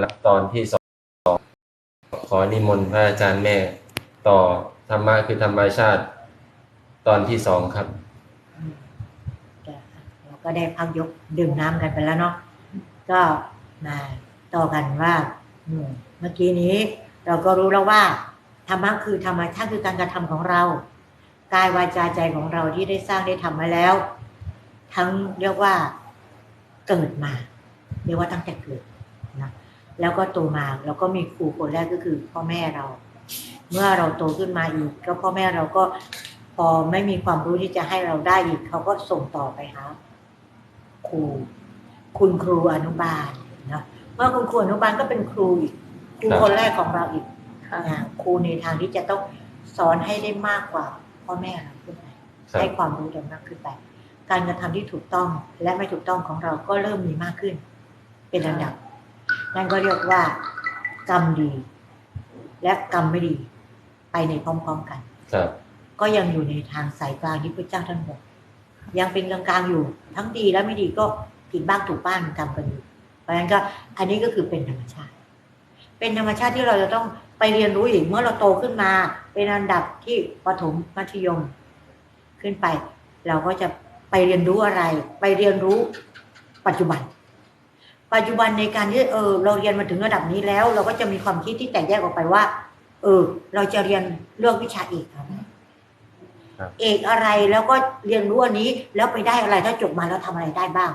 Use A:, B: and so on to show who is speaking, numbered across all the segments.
A: รับตอนที่สองขอนิมนต์พระอาจารย์แม่ ต่อธรรมะคือธรรมชาติ ตอนที่สองครับ
B: เราก็ได้พักยกดื่มน้ำกันไปแล้วเนาะก็มาต่อกันว่าเมื่อกี้นี้เราก็รู้แล้วว่าธรรมะคือธรรมชาติคือการกระทำของเรากายวาจาใจของเราที่ได้สร้างได้ทำมาแล้ว ทั้งเรียกว่าเกิดมา เรียกว่าตั้งแต่เกิด แล้วก็โตมาเราก็มีครูคนแรกก็คือพ่อแม่เรา เมื่อเราโตขึ้นมาอีก ก็พ่อแม่เราก็พอไม่มีความรู้ที่จะให้เราได้อีกเขาก็ส่งต่อไปหาครูคุณครูอนุบาลนะเมื่อคุณครูอนุบาลก็เป็นครูอีกครู
A: ครับ
B: คนแรกของเราอีก
C: ค่ะ
B: อ่าครูในทางที่จะต้องสอนให้ได้มากกว่าพ่อแม่เราขึ้นไป
A: ครับ
B: ให้ความรู้กันมากขึ้นไปการกระทำที่ถูกต้องและไม่ถูกต้องของเราก็เริ่มมีมากขึ้น เป็นลำดับ นั่นก็เรียกว่า กรรมดี และกรรมไม่ดี ไปในพร้อมๆกัน
A: ครับ
B: ก็ยังอยู่ในทางสายกลางที่พระเจ้าท่านบอกยังเป็นกลางๆอยู่ ทั้งดีและไม่ดีก็ผิดบ้างถูกบ้างกรรมกันอยู่เพราะฉะนั้นก็อันนี้ก็คือเป็นธรรมชาติ เป็นธรรมชาติที่เราจะต้องไปเรียนรู้อีกเมื่อเราโตขึ้นมา เป็นอันดับที่ประถมมัธยม ขึ้นไป เราก็จะไปเรียนรู้อะไร ไปเรียนรู้ปัจจุบัน ปัจจุบันในการที่เออเราเรียนมาถึงระดับนี้แล้ว เราก็จะมีความคิดที่แตกแยกออกไปว่า เออ เราจะเรียนเรื่องวิชาเอกครับ
A: ครับ
B: เอกอะไรแล้วก็เรียนรู้อันนี้แล้วไปได้อะไรถ้าจบมาแล้วทำอะไรได้บ้าง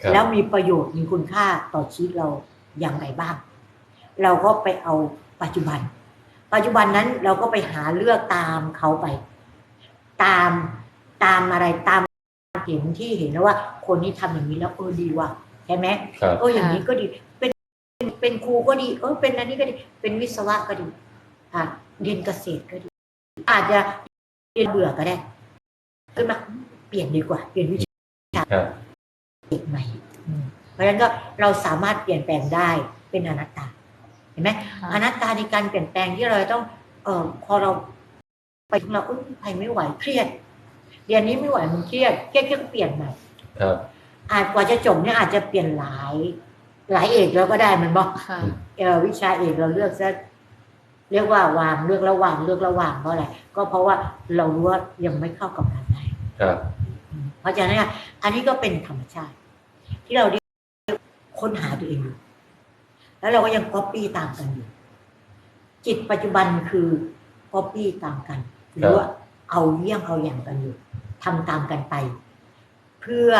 A: ครับ
B: แล้วมีประโยชน์มีคุณค่าต่อชีวิตเราอย่างไรบ้าง เราก็ไปเอาปัจจุบัน ปัจจุบันนั้นเราก็ไปหาเลือกตามเขาไป ตามตามอะไรตามเห็นที่เห็นแล้วว่า คนนี้ทำอย่างนี้แล้วเออดีว่ะใช่ไหม
A: ครับ
B: เอออย่างนี้ก็ดี เป็นเป็นครูก็ดี เออเป็นอันนี้ก็ดี เป็นวิศวะก็ดีอะเรียนเกษตรก็ดี อาจจะเรียนเบื่อก็ได้ขึ้นมาเปลี่ยนดีกว่า เปลี่ยนวิชา
A: ครับ
B: เด็กใหม่อืมเพราะฉะนั้นก็เราสามารถเปลี่ยนแปลงได้เป็นอนัตตา เห็นไหมอนัตตาในการเปลี่ยนแปลงที่เราต้อง เออพอเราไปถึงเราอุ้ยไปไม่ไหวเครียด เรียนนี้ไม่ไหวมันเครียดเครียดก็เปลี่ยนใหม่
A: ครับ
B: อาจกว่าจะจบเนี่ยอาจจะเปลี่ยนหลาย หลายเอกแล้วก็ได้มันบอก
C: ค่ะ
B: เออวิชาเอกเราเลือกซะเรียกว่าวางเลือกระหว่างเลือกระหว่างเพราะอะไรก็เพราะว่าเรารู้ว่ายังไม่เข้ากับเราได้
A: ครับ
B: อืมเพราะฉะนั้นเนี่ยอันนี้ก็เป็นธรรมชาติ ที่เราได้ค้นหาตัวเองอยู่แล้วเราก็ยังก๊อปปี้ตามกันอยู่ จิตปัจจุบันคือก๊อปปี้ตามกันหรือว่าเอาเยี่ยงเอาอย่างกันอยู่ทำตามกันไป เพื่อ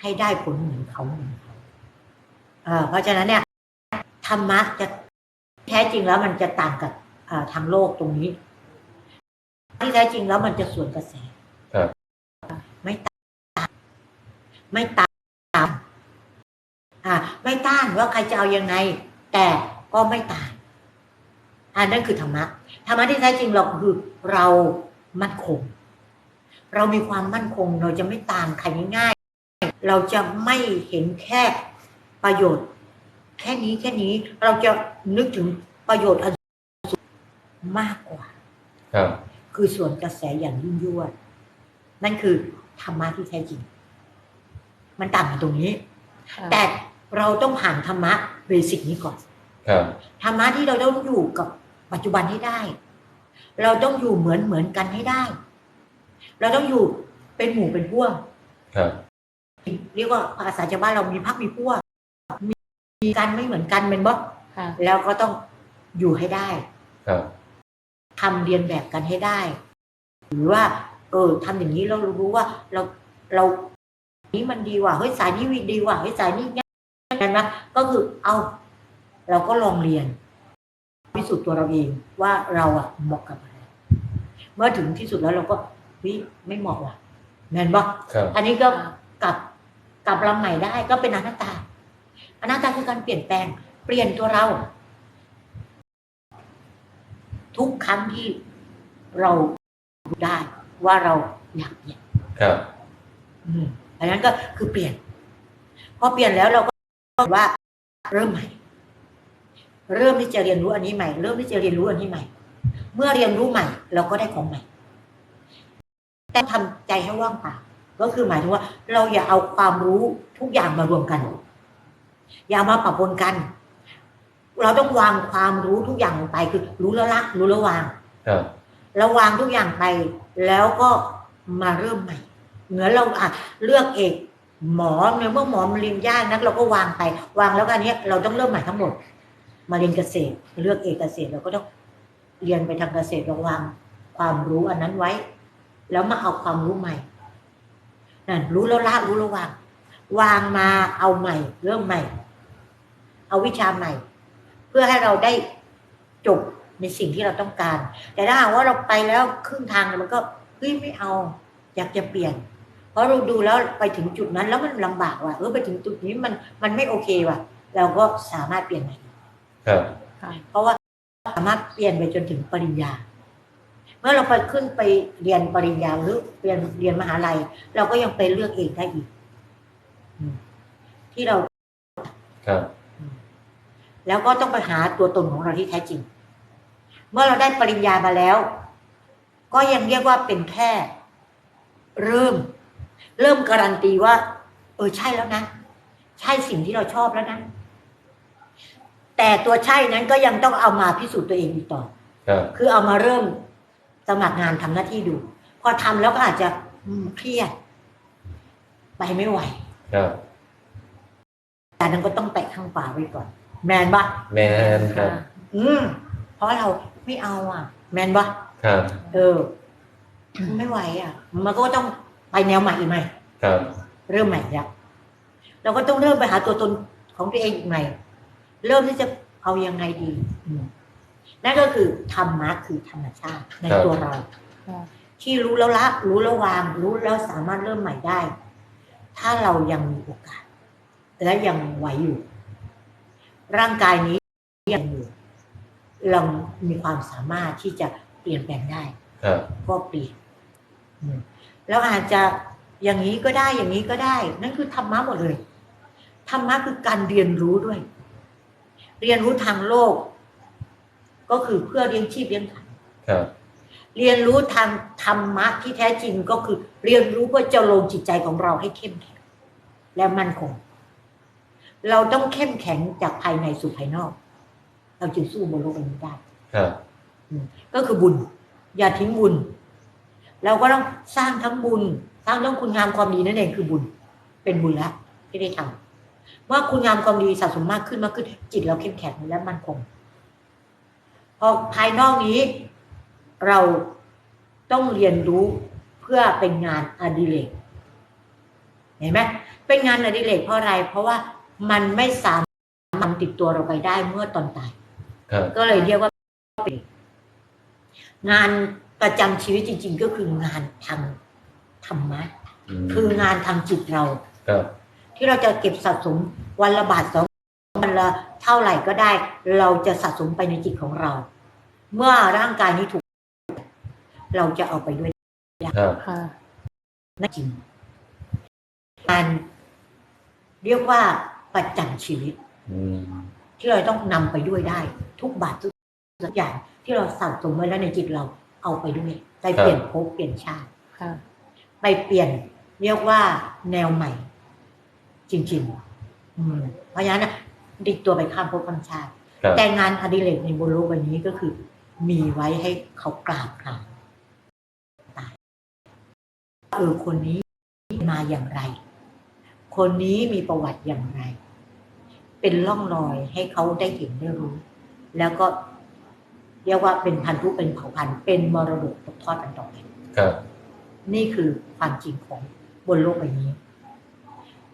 B: ให้ได้ผลเหมือนเขาเหมือนเขาเอ่อเพราะฉะนั้นเนี่ยธรรมะจะแท้จริงแล้วมันจะต่างกับอ่าทางโลกตรงนี้ ที่แท้จริงแล้วมันจะสวนกระแส
A: ครับ
B: ไม่ตามไม่ตามอ่า ไม่ต้านว่าใครจะเอายังไง แต่ก็ไม่ต้านอันนั่นคือธรรมะธรรมะที่แท้จริงเราคือเรามั่นคง เรามีความมั่นคงเราจะไม่ตามใครง่ายๆ เราจะไม่เห็นแค่ประโยชน์ แค่นี้แค่นี้เราจะนึกถึงประโยชน์อันสูงมากกว่า
A: ครับ
B: คือส่วนกระแสอย่างยิ่งยวด นั่นคือธรรมะที่แท้จริง มันต่างกันตรงนี้
C: ค่ะ
B: แต่เราต้องผ่านธรรมะเบสิกนี้ก่อน
A: ครับ
B: ธรรมะที่เราต้องอยู่กับปัจจุบันให้ได้ เราต้องอยู่เหมือนเหมือนกันให้ได้ เราต้องอยู่เป็นหมู่เป็นพวก
A: ครับ
B: เรียกว่าภาษาชาวบ้านเรามีพักมีพวกมีมีกันไม่เหมือนกันเป็นบ่
C: ค่ะ
B: แล้วก็ต้องอยู่ให้ได้
A: ครับ
B: ทำเรียนแบบกันให้ได้ หรือว่า เออทำอย่างนี้เรารู้ว่า เราเรานี้มันดีกว่าเฮ้ยสายนี้วิดีกว่าเฮ้ยสายนี้ง่ายนะก็คือเอาเราก็ลองเรียนพิสูจน์ตัวเราเองว่าเราอะเหมาะกับอะไรเมื่อถึงที่สุดแล้วเราก็เฮ้ยไม่เหมาะว่ะแม่นบ่
A: ครับ
B: อันนี้ก็กลับ กลับลำใหม่ได้ก็เป็นอนัตตา อนัตตาคือการเปลี่ยนแปลง เปลี่ยนตัวเรา ทุกครั้งที่เรารู้ได้ว่าเราอยากเปลี่ยน
A: ครับ
B: อืมอันนั้นก็คือเปลี่ยน พอเปลี่ยนแล้วเราก็ว่าเริ่มใหม่ เริ่มที่จะเรียนรู้อันนี้ใหม่ เริ่มที่จะเรียนรู้อันนี้ใหม่ เมื่อเรียนรู้ใหม่ เราก็ได้ของใหม่ แต่ทำใจให้ว่างเปล่า ก็คือหมายถึงว่าเราอย่าเอาความรู้ทุกอย่างมารวมกัน อย่ามาปะปนกัน เราต้องวางความรู้ทุกอย่างลงไปคือรู้แล้วละรู้แล้ววาง
A: ครับ
B: เราวางทุกอย่างไป แล้วก็มาเริ่มใหม่ เหมือนเราอะเลือกเอกหมอเนี่ยเมื่อหมอมันเรียนยากนักเราก็วางไป วางแล้วก็อันเนี้ยเราต้องเริ่มใหม่ทั้งหมด มาเรียนเกษตร เลือกเอกเกษตรเราก็ต้องเรียนไปทางเกษตรเราวางความรู้อันนั้นไว้ แล้วมาเอาความรู้ใหม่ นั่นรู้แล้วละรู้แล้ววาง วางมาเอาใหม่ เริ่มใหม่ เอาวิชาใหม่ เพื่อให้เราได้จบในสิ่งที่เราต้องการ แต่ถ้าหากว่าเราไปแล้วครึ่งทางเนี่ยมันก็เฮ้ยไม่เอา อยากจะเปลี่ยน เพราะเราดูแล้วไปถึงจุดนั้นแล้วมันลำบากว่ะเออไปถึงจุดนี้มันมันไม่โอเคว่ะ เราก็สามารถเปลี่ยนใหม่
A: ครับ
B: เพราะว่าสามารถเปลี่ยนไปจนถึงปริญญา เมื่อเราไปขึ้นไปเรียนปริญญาหรือเรียนเรียนมหาลัย เราก็ยังไปเลือกเองได้อีกอืมที่เรา
A: ครับ
B: แล้วก็ต้องไปหาตัวตนของเราที่แท้จริง เมื่อเราได้ปริญญามาแล้ว ก็ยังเรียกว่าเป็นแค่ เริ่ม เริ่มการันตีว่า เออใช่แล้วนะ ใช่สิ่งที่เราชอบแล้วนะ แต่ตัวใช่นั้นก็ยังต้องเอามาพิสูจน์ตัวเองอีกต่อ
A: ครับ
B: คือเอามาเริ่ม สมัครงานทำหน้าที่ดู พอทำแล้วก็อาจจะอืมเครียด ไปไม่ไหว
A: ครับ
B: แต่นั้นก็ต้องแตะข้างฝาไว้ก่อน แมนปะ
A: แมนครับ
B: อืมเพราะเราไม่เอาอะ แมนปะ
A: ครับ
B: เออไม่ไหวอะ มันก็ต้องไปแนวใหม่อีกใหม่
A: ครับ
B: เริ่มใหม่แล้วเราก็ต้องเริ่มไปหาตัวตนของตัวเองอีกใหม่ เริ่มที่จะเอายังไงดีอืม นั่นก็คือธรรมะคือธรรมชาติในตัวเรา ที่รู้แล้วละ รู้แล้ววาง รู้แล้วสามารถเริ่มใหม่ได้ ถ้าเรายังมีโอกาส และยังไหวอยู่ ร่างกายนี้ยังอยู่เรามีความสามารถที่จะเปลี่ยนแปลงได้
A: ครับ
B: ก็เปลี่ยนอืมแล้วอาจจะอย่างนี้ก็ได้อย่างนี้ก็ได้ นั่นคือธรรมะหมดเลยธรรมะคือการเรียนรู้ด้วย เรียนรู้ทางโลก ก็คือเพื่อเลี้ยงชีพเลี้ยงขัน
A: ครับ
B: เรียนรู้ทางธรรมะที่แท้จริงก็คือ เรียนรู้เพื่อจะลงจิตใจของเราให้เข้มแข็ง และมั่นคง เราต้องเข้มแข็งจากภายในสู่ภายนอก เราจึงสู้บนโลกใบนี้ได้
A: ครับ
B: ก็คือบุญ อย่าทิ้งบุญ เราก็ต้องสร้างทั้งบุญสร้างทั้งคุณงามความดีนั่นเองคือบุญ เป็นบุญแล้วที่ได้ทำเมื่อคุณงามความดีสะสมมากขึ้นมากขึ้นจิตเราเข้มแข็งและมั่นคง พอภายนอกนี้ เราต้องเรียนรู้เพื่อเป็นงานอดิเรกเห็นไหมเป็นงานอดิเรกเพราะอะไร เพราะว่ามันไม่สามารถติดตัวเราไปได้เมื่อตอนตาย
A: ครับ
B: ก็เลยเรียกว่าเป็นงานประจำชีวิตจริง ๆ ก็คืองานทางธรรมะ
A: ม
B: คืองานทางจิตเรา
A: ครับ
B: ที่เราจะเก็บสะสมวันละบาทสองวันละเท่าไหร่ก็ได้ เราจะสะสมไปในจิตของเรา เมื่อร่างกายนี้ถูก เราจะเอาไปด้วย
A: ครับ
C: ค่ะ
B: นั่นจริงการเรียกว่าประจำชีวิต
A: อืม
B: ที่เราต้องนำไปด้วยได้ ทุกบาททุกอย่างที่เราสะสมไว้แล้วในจิตเราเอาไปด้วยไปเปลี่ยนภพเปลี่ยนชาติ
C: ค่ะ
B: ไปเปลี่ยนเรียกว่าแนวใหม่ จริงๆอืมเพราะฉะนั้น นะดิกตัวไปข้ามภพข้ามชาติ
A: ครับ
B: แต่งานอดิเรกในบนโลกใบนี้ก็คือ มีไว้ให้เขากราบกรานตายเออคนนี้มาอย่างไร คนนี้มีประวัติอย่างไร เป็นร่องรอยให้เขาได้เห็นได้รู้ แล้วก็เรียกว่าเป็นพันธุเป็นเผ่าพันธุ์เป็นมรดกตกทอดกันต่อไป
A: ครับ
B: นี่คือความจริงของบนโลกใบนี้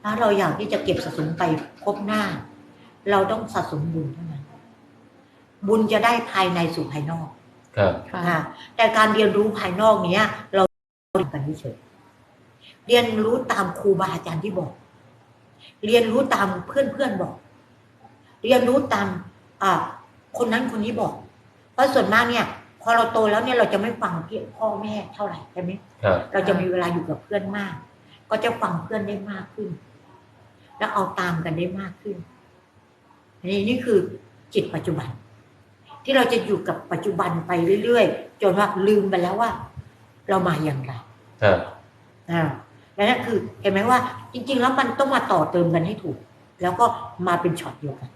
B: ถ้าเราอยากที่จะเก็บสะสมไปครบหน้า เราต้องสะสมบุญเท่านั้นบุญจะได้ภายในสู่ภายนอก
A: ครับ
C: ค่ะ
B: อ่าแต่การเรียนรู้ภายนอกเนี้ย เราทำกันเฉยๆเรียนรู้ตามครูบาอาจารย์ที่บอก เรียนรู้ตามเพื่อนเพื่อนๆบอก เรียนรู้ตามอ่าคนนั้นคนนี้บอก เพราะส่วนมากเนี่ย พอเราโตแล้วเนี่ยเราจะไม่ฟังพี่พ่อแม่เท่าไหร่ใช่ไหม
A: ครับ
B: เราจะมีเวลาอยู่กับเพื่อนมาก ก็จะฟังเพื่อนได้มากขึ้น แล้วเอาตามกันได้มากขึ้น นี่นี่คือจิตปัจจุบัน ที่เราจะอยู่กับปัจจุบันไปเรื่อยๆ จนว่าลืมไปแล้วว่า เรามาอย่างไร
A: ครับ
B: อ่าและนั่นคือเห็นไหมว่า จริง ๆ แล้วมันต้องมาต่อเติมกันให้ถูก แล้วก็มาเป็นช็อตเดียวกัน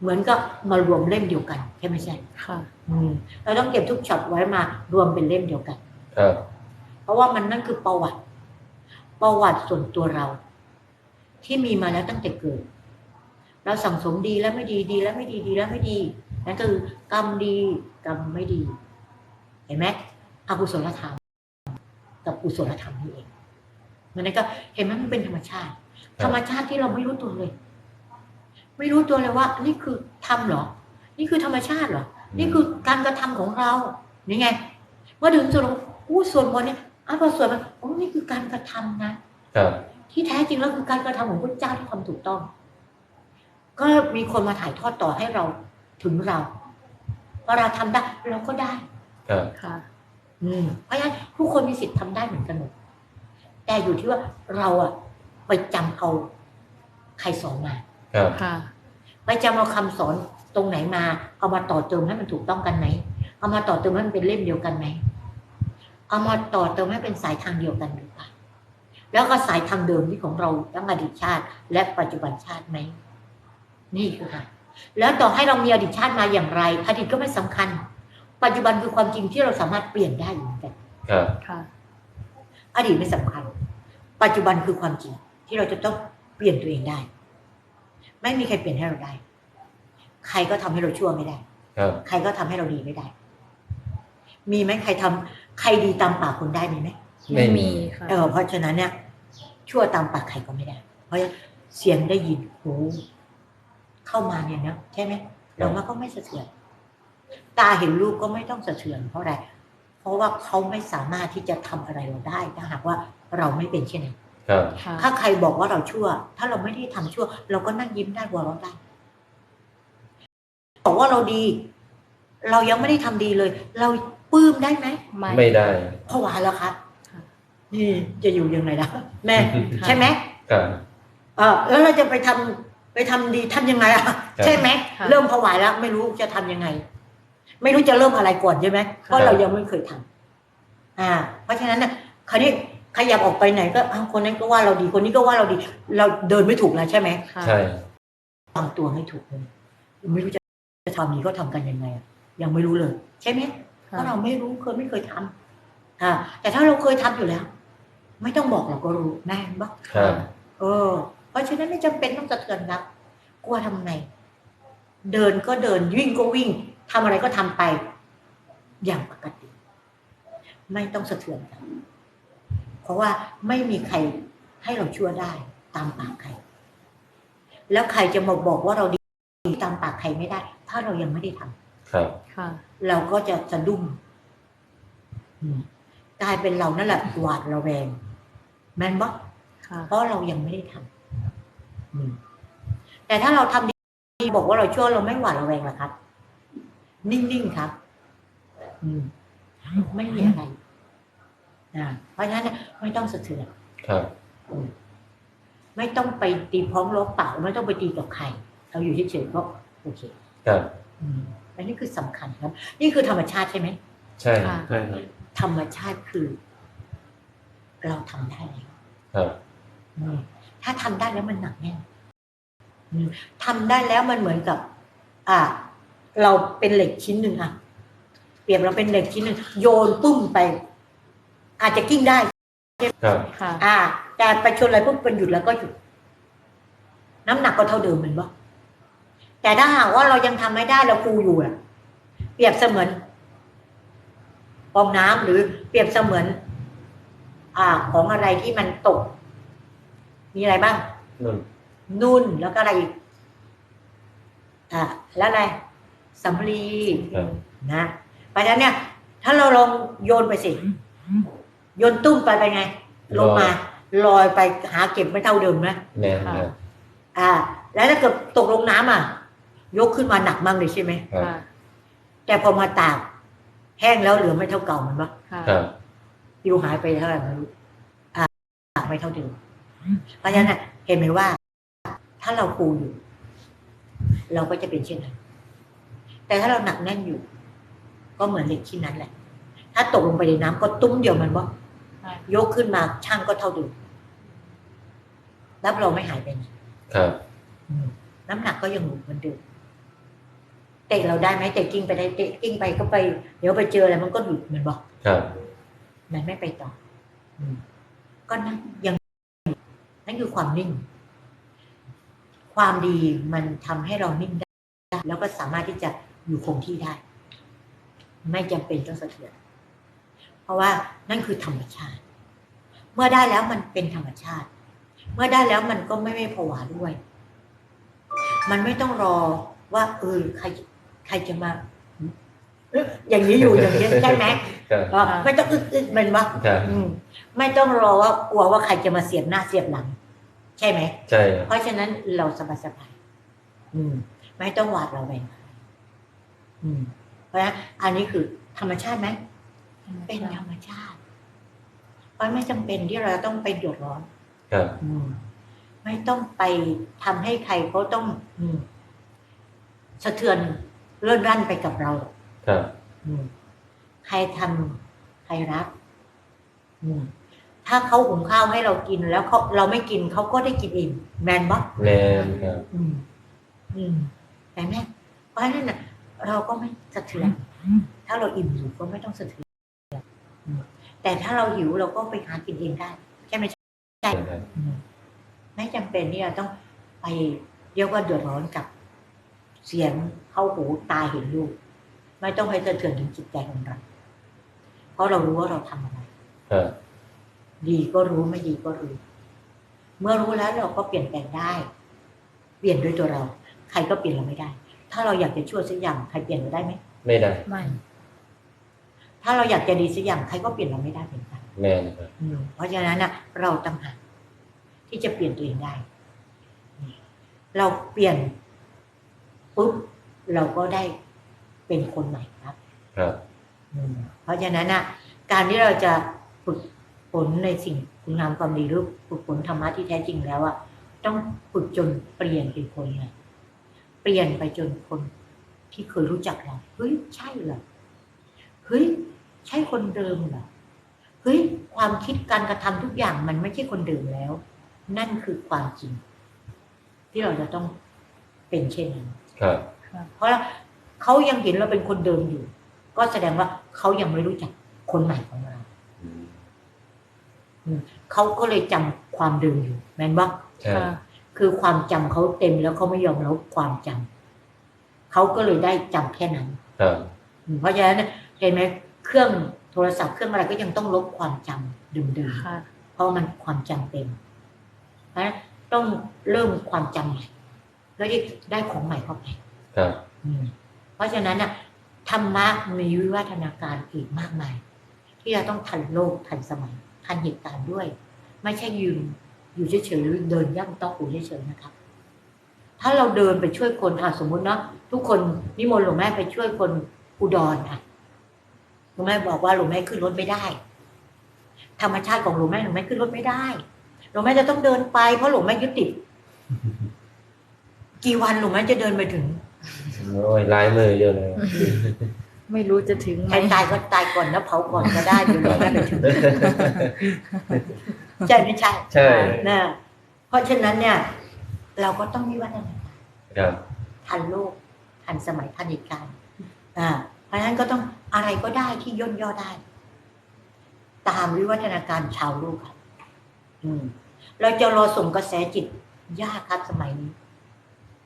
B: เหมือนก็มารวมเล่มเดียวกันใช่ไหมใช่
C: ค่ะ
B: อืมเราต้องเก็บทุกช็อตไว้มารวมเป็นเล่มเดียวกัน
A: ครับ
B: เพราะว่ามันนั่นคือประวัติ ประวัติส่วนตัวเรา ที่มีมาแล้วตั้งแต่เกิด เราสั่งสมดีแล้วไม่ดีดีแล้วไม่ดีดีแล้วไม่ดีนั่นคือกรรมดีกรรมไม่ดี เห็นไหมอกุศลธรรม กับกุศลธรรมนี่เองมันนั่นก็เห็นไหมมันเป็นธรรมชาติ ธรรมชาติที่เราไม่รู้ตัวเลย ไม่รู้ตัวเลยว่า นี่คือธรรมเหรอ นี่คือธรรมชาติเหรอ นี่คือการกระทำของเรานี่ไงเมื่อถึงส่วนของอู้ส่วนบนเนี่ยอ้าวพอส่วนมันโอ้นี่คือการกระทำนะ
A: ครับ
B: ที่แท้จริงแล้วคือการกระทำของพระเจ้าที่ทำถูกต้อง ก็มีคนมาถ่ายทอดต่อให้เราถึงเราพอเราทำได้เราก็ได้
A: ครับ
C: ค่ะ
B: อืมเพราะฉะนั้นทุกคนมีสิทธิ์ทำได้เหมือนกันหมดแต่อยู่ที่ว่าเราอะไปจำเอาใครสอนมา
A: ครับ
C: ค่ะ
B: ไปจำเอาคำสอนตรงไหนมา เอามาต่อเติมให้มันถูกต้องกันไหมเอามาต่อเติมให้มันเป็นเล่มเดียวกันไหมเอามาต่อเติมให้เป็นสายทางเดียวกันหรือเปล่าแล้วก็สายทางเดิมที่ของเราทั้งอดีตชาติ และปัจจุบันชาติไหม นี่คือค่ะแล้วต่อให้เรามีอดีตชาติมาอย่างไร อดีตก็ไม่สำคัญ ปัจจุบันคือความจริงที่เราสามารถเปลี่ยนได้อยู่เหมือนกัน
A: ครับ
C: ค่ะ
B: อดีตไม่สำคัญ ปัจจุบันคือความจริงที่เราจะต้องเปลี่ยนตัวเองได้ ไม่มีใครเปลี่ยนให้เราได้ ใครก็ทำให้เราชั่วไม่ได้
A: ครับ
B: ใครก็ทำให้เราดีไม่ได้ มีไหมใครทำใครดีตามปากคนได้มีไหม
C: ไม่มีค่ะ
B: เออเพราะฉะนั้นเนี่ยชั่วตามปากใครก็ไม่ได้ เพราะฉะนั้นเสียงได้ยินหู เข้ามาเนี่ยนะใช่ไหมเรามาก็ไม่สะเทือน ตาเห็นรูปก็ไม่ต้องสะเทือนเพราะอะไร เพราะว่าเขาไม่สามารถที่จะทำอะไรเราได้ถ้าหากว่าเราไม่เป็นเช่นนั้น
A: ครับ
C: ค่ะ
B: ถ้าใครบอกว่าเราชั่ว ถ้าเราไม่ได้ทำชั่ว เราก็นั่งยิ้มได้หัวเราะได้บอกว่าเราดี เรายังไม่ได้ทำดีเลย เราปลื้มได้ไหม
C: ไม่
A: ไม่ได้
B: เพราะว่าแล้วครับ
C: ค่ะ
B: นี่จะอยู่ยังไงล่ะแม่
C: ค่ะ
B: ใช่ไหม
A: ครับ
B: เออแล้วเราจะไปทำ ไปทำดีทำยังไงอะใช่ไหม
C: ค่ะ
B: เริ่มผวาแล้ว ไม่รู้จะทำยังไง ไม่รู้จะเริ่มอะไรก่อนใช่ไหมเพราะเรายังไม่เคยทำอ่า เพราะฉะนั้นเนี่ยคราวนี้ขยับออกไปไหนก็อ้าวคนนั้นก็ว่าเราดีคนนี้ก็ว่าเราดี เราเดินไม่ถูกแล้วใช่ไหม
C: ค่ะ
A: ใช่
B: วางตัวให้ถูกเลยไม่รู้จะจะทำนี้ก็ทำกันยังไงอะยังไม่รู้เลย ใช่ไหมเพ
C: ค่ะ
B: ราะเราไม่รู้เคยไม่เคยทำอ่าแต่ถ้าเราเคยทำอยู่แล้ว ไม่ต้องบอกเราก็รู้แน่นปะ
A: ครับ
B: เออ เพราะฉะนั้นไม่จำเป็นต้องสะเทือนครับกลัวทำไงเดินก็เดินวิ่งก็วิ่งทำอะไรก็ทำไป อย่างปกติ ไม่ต้องสะเทือนครับเพราะว่าไม่มีใครให้เราชั่วได้ตามปากใคร แล้วใครจะมาบอกว่าเราดีตามปากใครไม่ได้ ถ้าเรายังไม่ได้ทำ
A: ครับ
C: ค่ะ
B: เราก็จะสะดุ้งอืมกลายเป็นเรานั่นแหละหวาดระแวงแม่นบอ
C: ค่ะ
B: เพราะเรายังไม่ได้ทำอืม แต่ถ้าเราทำดีบอกว่าเราชั่วเราไม่หวาดระแวงหรอกครับ นิ่งๆครับอืมไม่มีอะไรอ่าเพราะฉะนั้นเนี่ยไม่ต้องสะเทือน
A: ครับ
B: อืมไม่ต้องไปตีพ้องลบปากไม่ต้องไปตีกับใครเราอยู่เฉยๆก็โอเค
A: ครับ
B: อืมอันนี้คือสำคัญครับ นี่คือธรรมชาติใช่ไหม
A: ใช่
C: ค่ะ
A: ใช่ครับ
B: ธรรมชาติคือ เราทำได้แล้ว
A: ครับ
B: อืม ถ้าทำได้แล้วมันหนักแน่นอืมทำได้แล้วมันเหมือนกับ อ่า เราเป็นเหล็กชิ้นหนึ่งอะเปรียบเราเป็นเหล็กชิ้นหนึ่งโยนปุ้มไป อาจจะกิ้งได้
A: ครับ
C: ค่ะ
B: อ่า แต่ไปชนอะไรปุ๊บเป็นหยุดแล้วก็หยุด น้ำหนักก็เท่าเดิมเหมือนบ่แต่ถ้าหากว่าเรายังทำไม่ได้เราฟูอยู่อะเปรียบเสมือนฟองน้ำหรือเปรียบเสมือน อ่า ของอะไรที่มันตก มีอะไรบ้าง
A: นุ่น
B: นุ่นแล้วก็อะไรอีก อ่าแล้วอะไรสำลี
A: ครับ
B: นะเพราะฉะนั้นเนี่ย ถ้าเราลองโยนไปสิโยนตุ้มไปไปนไง ลงมาลอยไปหาเก็บไม่เท่าเดิมนะ
A: แม่นครับ
B: อ่า แล้วถ้าเกิดตกลงน้ำอะ ยกขึ้นมาหนักมากเลยใช่ไหม
A: ครับ
C: ค่ะ
B: แต่พอมาตากแห้งแล้วเหลือไม่เท่าเก่ามันปะ
C: ค่ะ
A: ครับ
B: ปิวหายไปเท่าไหร่ไม่รู้อ่าไม่เท่าเดิม เพราะฉะนั้นน่ะเห็นไหมว่า ถ้าเราฟูอยู่ เราก็จะเป็นเช่นนั้น แต่ถ้าเราหนักแน่นอยู่ ก็เหมือนเหล็กชิ้นนั้นแหละ ถ้าตกลงไปในน้ำก็ตุ้มเดียวมันบ่
C: ค่ะ
B: ยกขึ้นมาช่างก็เท่าเดิมรับเราไม่หายไปไหน
A: ครับ
B: อืมน้ำหนักก็ยังอยู่เหมือนเดิมเตะเราได้ไหมเตะกิ้งไปได้เตะกิ้งไปก็ไป เดี๋ยวไปเจออะไรมันก็หลุดเหมือนบอก
A: ครับ
B: มันไม่ไปต่ออืมก็นั่นยัง นั่นคือความนิ่ง ความดีมันทำให้เรานิ่งได้ แล้วก็สามารถที่จะอยู่คงที่ได้ ไม่จำเป็นต้องสะเทือน เพราะว่านั่นคือธรรมชาติ เมื่อได้แล้วมันเป็นธรรมชาติ เมื่อได้แล้วมันก็ไม่ไม่ผวาด้วย มันไม่ต้องรอว่าเออใครใครจะมาเอ๊ะอย่างนี้อยู่อย่างนี้ใช่ไหม
A: ครับ
B: ก็ไม่ต้องอึดอึดมันว่า
A: ครับ
B: อืมไม่ต้องรอว่ากลัวว่าใครจะมาเสียบหน้าเสียบหลัง ใช่ไหม
A: ใช่ครับ
B: เพราะฉะนั้นเราสบายสบายๆอืม ไม่ต้องหวาดระแวงอะไรอืม เพราะฉะนั้นอันนี้คือธรรมชาติไหมเป็นธรรมชาติเพราะไม่จำเป็นที่เราต้องไปเดือดร้อน
A: ครับ
B: อืมไม่ต้องไปทำให้ใครเขาต้อง อืม สะเทือนเลื่อนรั่นไปกับเราหรอก
A: ครับ
B: อืม ใครทำใครรัก อืม ถ้าเขาหุงข้าวให้เรากินแล้วเขาเราไม่กินเขาก็ได้กินเองแมนบอ
A: แมนครับ
B: อืม อืมแต่แม่เพราะฉะนั้นน่ะเราก็ไม่สะเทือนถ้าเราอิ่มอยู่ก็ไม่ต้องสะเทือนอืมแต่ถ้าเราหิวเราก็ไปหากินเองได้ใช่ไหม
A: ใช่ครับ
B: อืมไม่จำเป็นที่เราต้องไปเรียกว่าเดือดร้อนกับ เสียงเข้าหูตาเห็นลูกไม่ต้องไปสะเทือนถึงจิตใจของเราเพราะเรารู้ว่าเราทำอะไร
A: ครับ
B: ดีก็รู้ไม่ดีก็รู้ เมื่อรู้แล้วเราก็เปลี่ยนแปลงได้ เปลี่ยนด้วยตัวเรา ใครก็เปลี่ยนเราไม่ได้ ถ้าเราอยากจะชั่วสักอย่างใครเปลี่ยนเราได้ไหม
A: ไม่ได้
C: ไม่
B: ถ้าเราอยากจะดีสักอย่างใครก็เปลี่ยนเราไม่ได้เหมือนกัน
A: แมนครับ
B: อืมเพราะฉะนั้นนะเราต่างหากที่จะเปลี่ยนตัวเองได้ เราเปลี่ยนปุ๊บเราก็ได้เป็นคนใหม่ครับ
A: ครับ
B: อืมเพราะฉะนั้นนะการที่เราจะฝึก ฝนในสิ่งคุณงามความดีหรือฝึกฝนธรรมะที่แท้จริงแล้วอะต้องฝึกจนเปลี่ยนเป็นคนใหม่เปลี่ยนไปจนคนที่เคยรู้จักเราเฮ้ยใช่เหรอเฮ้ยใช่คนเดิมเหรอเฮ้ยความคิดการกระทำทุกอย่างมันไม่ใช่คนเดิมแล้ว นั่นคือความจริง ที่เราจะต้องเป็นเช่นนั้น
A: ครับ
B: เพราะเขายังเห็นเราเป็นคนเดิมอยู่ ก็แสดงว่าเขายังไม่รู้จักคนใหม่ของเรา
A: อืม
B: เขาก็เลยจำความเดิมอยู่แม่นว่า
A: ใช่
C: ค่ะ
B: คือความจำเขาเต็มแล้วเขาไม่ยอมลบความจำเขาก็เลยได้จำแค่นั้น
A: ครับ
B: อืมเพราะฉะนั้นเนี่ยเห็นไหมเครื่องโทรศัพท์เครื่องอะไรก็ยังต้องลบความจำเดิม
C: ค่ะ
B: ๆเพราะมันความจำเต็มเพราะฉะนั้นต้องเริ่มความจำใหม่แล้วจะได้ของใหม่เข้าไป
A: ครับ
B: อืมเพราะฉะนั้นน่ะธรรมะมีวิวัฒนาการอีกมากมาย ที่เราต้องทันโลกทันสมัย ทันเหตุการณ์ด้วย ไม่ใช่ยืนอยู่เฉยๆเดินย่ำต้องอูเฉยๆนะครับ ถ้าเราเดินไปช่วยคนอะสมมุติเนาะทุกคนนิมนต์หลวงแม่ไปช่วยคนอุดรอะหลวงแม่บอกว่าหลวงแม่ขึ้นรถไม่ได้ ธรรมชาติของหลวงแม่หลวงแม่ขึ้นรถไม่ได้หลวงแม่จะต้องเดินไปเพราะหลวงแม่ยึดติดกี่วันหลวงแม่จะเดินไปถึง
A: โอ้ยลายมือเยอะเลย
C: ไม่รู้จะถึงไหม
B: ใครตายก็ตายก่อนนะเผาก่อนก็ได้เดี๋ยวเราไปถึงใช่ไม่ใช่
A: ใช่
B: นะเพราะฉะนั้นเนี่ย เราก็ต้องมีวัฒนาการ
A: ครับ
B: ทันโลกทันสมัยทันเหตุการณ์อ่าเพราะฉะนั้นก็ต้องอะไรก็ได้ที่ย่นย่อได้ ตามวิวัฒนาการชาวโลกครับอืมเราจะรอส่งกระแสจิตยากครับสมัยนี้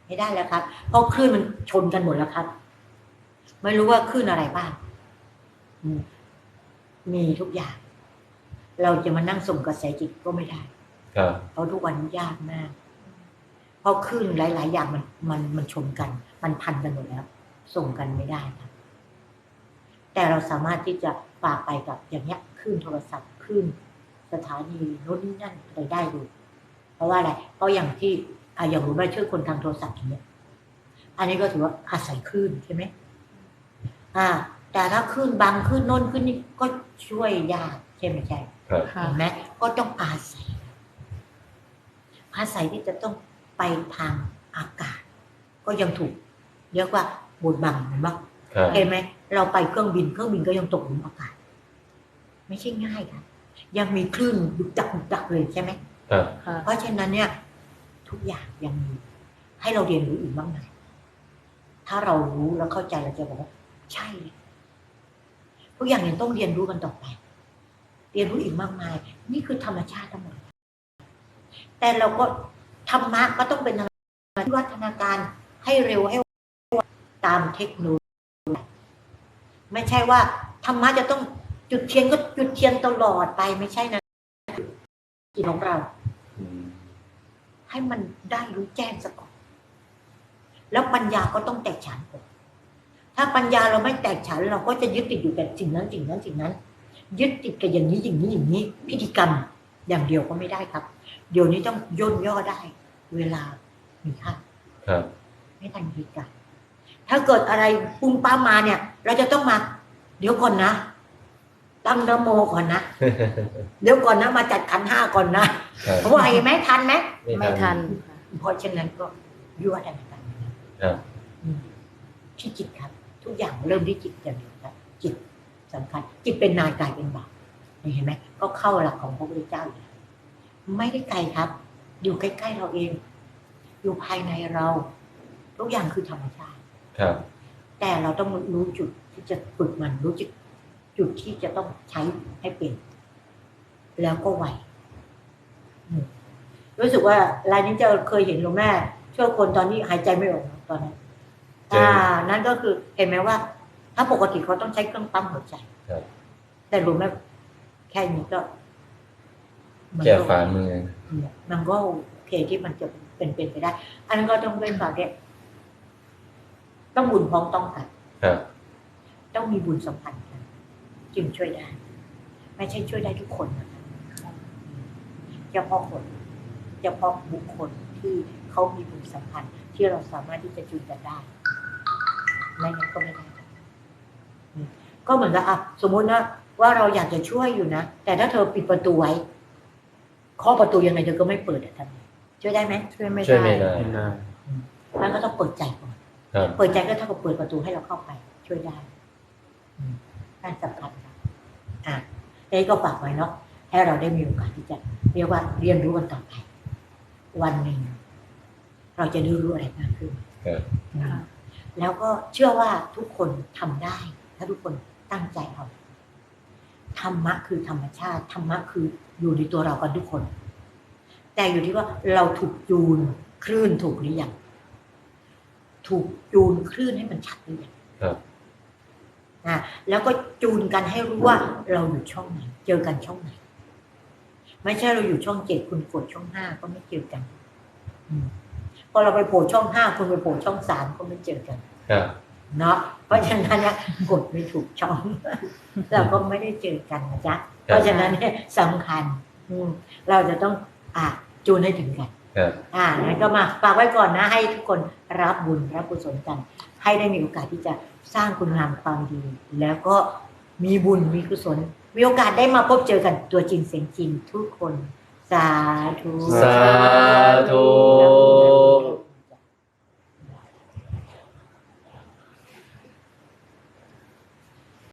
B: ไม่ได้แล้วครับ เพราะคลื่นมันชนกันหมดแล้วครับ ไม่รู้ว่าคลื่นอะไรบ้างอืมมีทุกอย่าง เราจะมานั่งส่งกระแสจิตก็ไม่ได้
A: ครับ
B: เพราะทุกวันนี้ยากมาก เพราะคลื่นหลาย ๆ อย่างมันมันมันชนกัน มันพันกันหมดแล้ว ส่งกันไม่ได้ครับแต่เราสามารถที่จะฝากไปกับอย่างเงี้ยคลื่นโทรศัพท์คลื่นสถานีโน้นนี่นั่นอะไรได้ดู เพราะว่าอะไรเพราะอย่างที่อะอย่างรู้ไหมช่วยคนทางโทรศัพท์อย่างเงี้ยอันนี้ก็ถือว่าอาศัยคลื่นใช่ไหม อ่า แต่ถ้าคลื่นบางคลื่นโน้นคลื่นนี่ก็ช่วยยากใช่ไหมใช่
A: ครับ
C: ค่ะ
B: เห็นไหมก็ต้องอาศัยอาศัยที่จะต้องไปทางอากาศ ก็ยังถูกเรียกว่าบดบังเห็นไหม
A: ครับ
B: เห็นไหมเราไปเครื่องบินเครื่องบินก็ยังตกหลุมอากาศ ไม่ใช่ง่ายค่ะยังมีคลื่นดุกดักดุกดักเลยใช่ไหม
A: ครับ
C: ค่ะ
B: เพราะฉะนั้นเนี่ย ทุกอย่างยังมีให้เราเรียนรู้อีกมากมายถ้าเรารู้แล้วเข้าใจเราจะบอกว่า ใช่เลยทุกอย่างยังต้องเรียนรู้กันต่อไป เรียนรู้อีกมากมาย นี่คือธรรมชาติทั้งหมด แต่เราก็ธรรมะก็ต้องเป็นธรรมะวิวัฒนาการให้เร็วให้ไวตามเทคโนโลยีไม่ใช่ว่าธรรมะจะต้องจุดเทียนก็จุดเทียนตลอดไปไม่ใช่นะจิตของเรา
A: อืม
B: ให้มันได้รู้แจ้งซะก่อนแล้วปัญญาก็ต้องแตกฉานก่อน ถ้าปัญญาเราไม่แตกฉานเราก็จะยึดติดอยู่กับสิ่งนั้นสิ่งนั้นสิ่งนั้น ยึดติดกับอย่างนี้อย่างนี้อย่างนี้ พิธีกรรมอย่างเดียวก็ไม่ได้ครับ เดี๋ยวนี้ต้องย่นย่อได้ เวลามีค่า
A: ครับ
B: ไม่ทันพิธีกรรมถ้าเกิดอะไรปุ้งป้ามมาเนี่ย เราจะต้องมา เดี๋ยวก่อนนะตั้งนะโมก่อนนะ เดี๋ยวก่อนนะมาจัดขันธ์ห้าก่อนนะครับเพราะว่าไอ้ไหมทันไหม
C: ไม่ทันค่ะ
B: เพราะฉะนั้นก็ยั่วได้เหมือนกัน
A: ครับ
B: อืมที่จิตครับ ทุกอย่างเริ่มที่จิตอย่างเดียวครับจิตสำคัญ จิตเป็นนายกายเป็นบ่าวนี่เห็นไหมก็เข้าหลักของพระพุทธเจ้าอยู่แล้วไม่ได้ไกลครับ อยู่ใกล้ๆเราเอง อยู่ภายในเรา ทุกอย่างคือธรรมชาติ
A: ครับ
B: แต่เราต้องรู้จุดที่จะฝึกมันรู้จุดจุดที่จะต้องใช้ให้เป็น แล้วก็ไวอืมรู้สึกว่ารายนี้จะเคยเห็นหลวงแม่ช่วยคนตอนนี้หายใจไม่ออกตอนนั้น
A: เจ ออ่
B: อ่า นั่นก็คือเห็นไหมว่า ถ้าปกติเขาต้องใช้เครื่องปั๊มหัวใจ
A: ครับ
B: แต่หลวงแม่แค่นี้ก็มัน
A: แก้
B: ก็
A: ฝ่ามือ
B: มันก็โอเคที่มันจะเป็นเป็นไปได้ อันนั้นก็ต้องเป็นฝากเนี่ยต้องบุญพร้อมต้องกัน
A: ครับ
B: ต้องมีบุญสัมพันธ์กันจึงช่วยได้ ไม่ใช่ช่วยได้ทุกคนนะคะเฉพาะคนเฉพาะบุคคลที่เขามีบุญสัมพันธ์ที่เราสามารถที่จะจูนกันได้ ไม่งั้นก็ไม่ได้อืมก็เหมือนกับอะสมมุตินะว่าเราอยากจะช่วยอยู่นะ แต่ถ้าเธอปิดประตูไว้เคาะประตูยังไงเธอก็ไม่เปิดอะทำไงช่วยได้ไหม
C: ช่วยไม่
A: ช่วย
C: ได้
A: ไม่ได้
D: ไม่ได้
B: งั้นก็ต้องเปิดใจก่อน
A: ครับ
B: เปิดใจก็เท่ากับเปิดประตูให้เราเข้าไป ช่วยได้อืมน่าสำคัญครับอะนี่ก็ฝากไว้เนาะให้เราได้มีโอกาสที่จะเรียกว่าเรียนรู้กันต่อไป วันหนึ่งเราจะได้รู้อะไรมากขึ้น
A: ครับ
B: อืม แล้วก็เชื่อว่าทุกคนทำได้ ถ้าทุกคนตั้งใจเอาธรรมะคือธรรมชาติธรรมะคืออยู่ในตัวเรากันทุกคน แต่อยู่ที่ว่าเราถูกจูนคลื่นถูกหรือยังถูกจูนคลื่นให้มันชัดหรือยัง
A: ครับ
B: อะแล้วก็จูนกันให้รู้ว่าเราอยู่ช่องไหน เจอกันช่องไหน ไม่ใช่เราอยู่ช่องเจ็ดคุณกดช่องห้าก็ไม่เจอกัน อืม พอเราไปโผล่ช่องห้าคุณไปโผล่ช่องสามก็ไม่เจอกัน
A: ครับ
B: เนาะเพราะฉะนั้นเนี่ยกดไม่ถูกช่องเราก็ไม่ได้เจอกันนะจ๊ะเพราะฉะนั้นเนี่ยสำคัญอืมเราจะต้องอะจูนให้ถึงกัน
A: ครับ
B: อ่างั้นก็มาฝากไว้ก่อนนะ ให้ทุกคนรับบุญรับกุศลกัน ให้ได้มีโอกาสที่จะสร้างคุณงามความดี แล้วก็มีบุญมีกุศลมีโอกาสได้มาพบเจอกันตัวจริงเสียงจริงทุกคน สาธุ
A: สาธุ